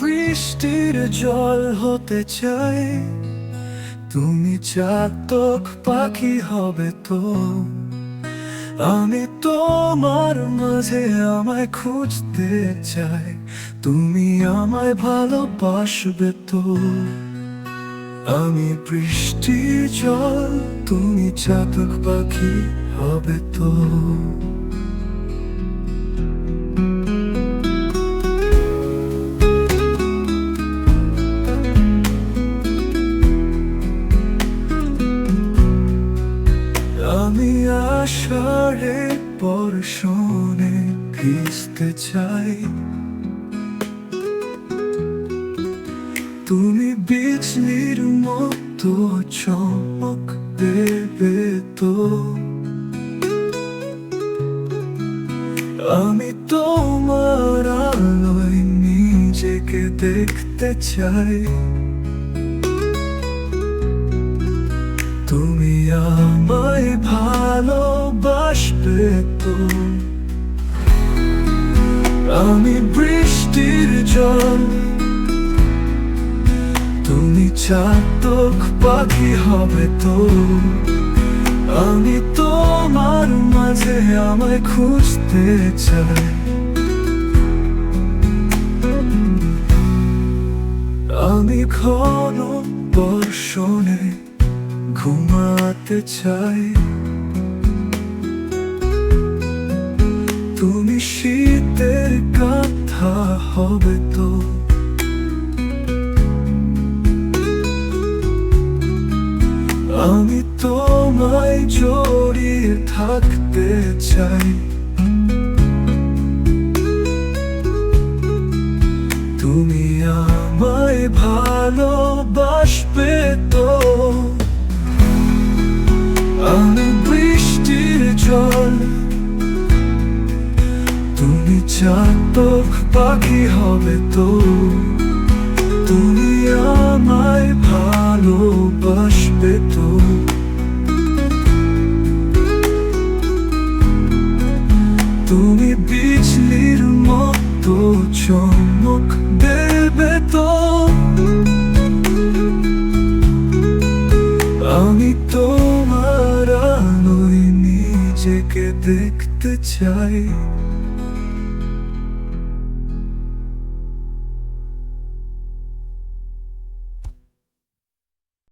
বৃষ্টির জল হতে চাই। তুমি চাতক পাখি হবে তো। আমি তোমার মাঝে আমায় খুঁজতে চাই। তুমি আমায় ভালোবাসবে তো। আমি বৃষ্টির জল, তুমি চাতক পাখি হবে তো। আষাঢ়ে বর্ষণে ভিজতে চাই। তুমি বিজলির মতো চমক দেবে তো। আমি তোমার আলোয় নিজেকে দেখতে চাই। আমায় ভালোবাসবে তো? আমি বৃষ্টির জল, তুমি চাতক পাখি হবে তো? আমি তোমার মাঝে আমায় খুঁজতে চাই। আমি ঘন বর্ষণে ঘুমাতে চাই। তুমি শীতের কথা হবে তো। আমি তোমায় জড়িয়ে থাকতে চাই। তুমি আমায় ভালোবাসবে তো। চাতক পাখি হবে তো। তুমি আমায় ভালোবাসবে তো। তুমি বিজলির মতো চমক দেবে তো। আমি তোমার নিজেকে দেখতে চাই।